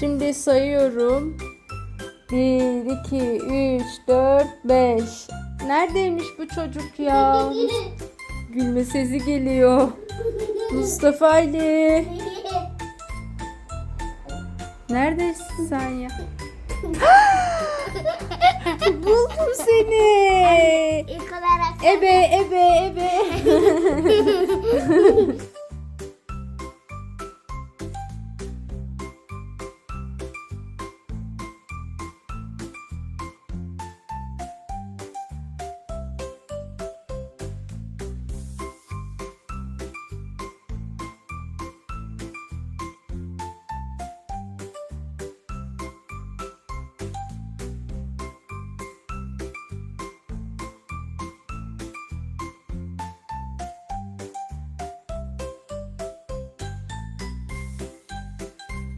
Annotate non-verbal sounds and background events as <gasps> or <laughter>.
Şimdi sayıyorum. 1, 2, 3, 4, 5. Neredeymiş bu çocuk ya? <laughs> Gülme sesi geliyor. Mustafa Ali. Neredesin sen ya? <gasps> Buldum seni. İlk olarak Ebe ebe ebe. <laughs>